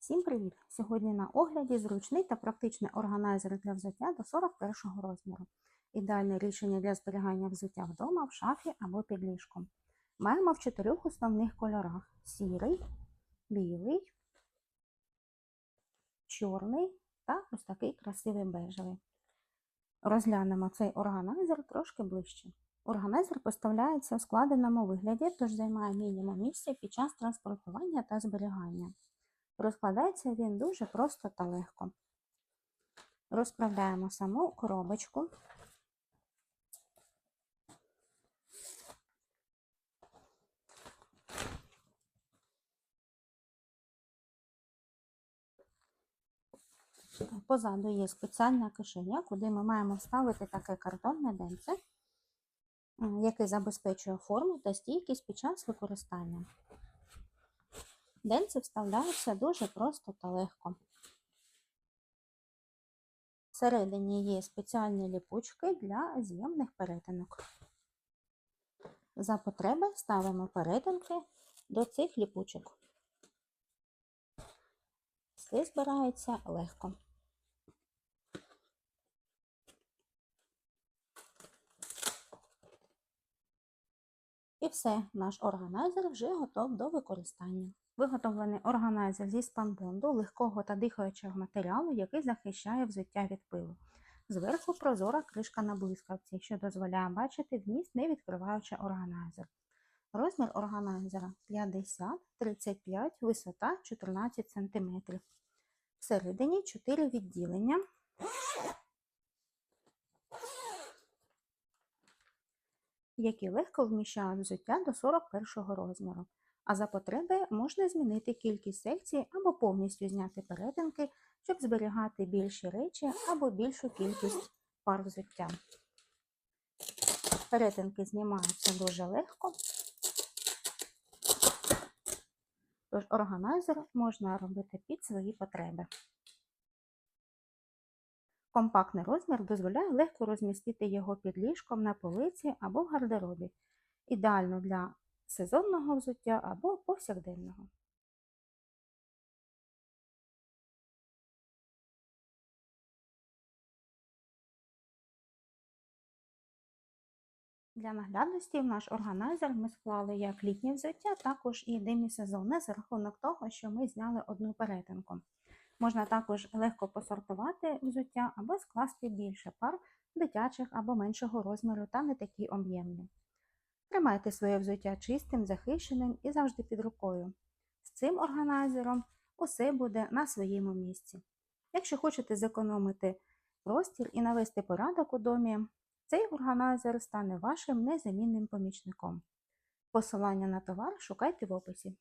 Всім привіт! Сьогодні на огляді зручний та практичний органайзер для взуття до 41 розміру. Ідеальне рішення для зберігання взуття вдома, в шафі або під ліжком. Маємо в чотирьох основних кольорах: сірий, білий, чорний та ось такий красивий бежевий. Розглянемо цей органайзер трошки ближче. Органайзер поставляється у складеному вигляді, тож займає мінімум місця під час транспортування та зберігання. Розкладається він дуже просто та легко. Розправляємо саму коробочку. Позаду є спеціальна кишеня, куди ми маємо вставити таке картонне денце, яке забезпечує форму та стійкість під час використання. Денце вставляється дуже просто та легко. Всередині є спеціальні ліпучки для з'ємних перетинок. За потреби ставимо перетинки до цих ліпучок. Все збирається легко. І все, наш органайзер вже готов до використання. Виготовлений органайзер зі спанбонду, легкого та дихаючого матеріалу, який захищає взуття від пилу. Зверху прозора кришка на блискавці, що дозволяє бачити вміст, не відкриваючи органайзер. Розмір органайзера 50-35, висота 14 см. Всередині 4 відділення. які легко вміщають взуття до 41 розміру. А за потреби можна змінити кількість секцій або повністю зняти перетинки, щоб зберігати більші речі або більшу кількість пар взуття. Перетинки знімаються дуже легко, тож органайзер можна робити під свої потреби. Компактний розмір дозволяє легко розмістити його під ліжком на полиці або в гардеробі, ідеально для сезонного взуття або повсякденного. Для наглядності в наш органайзер ми склали як літнє взуття, також і демісезонне за рахунок того, що ми зняли одну перетинку. Можна також легко посортувати взуття або скласти більше пар дитячих або меншого розміру та не такі об'ємні. Тримайте своє взуття чистим, захищеним і завжди під рукою. З цим органайзером усе буде на своєму місці. Якщо хочете зекономити простір і навести порядок у домі, цей органайзер стане вашим незамінним помічником. Посилання на товар шукайте в описі.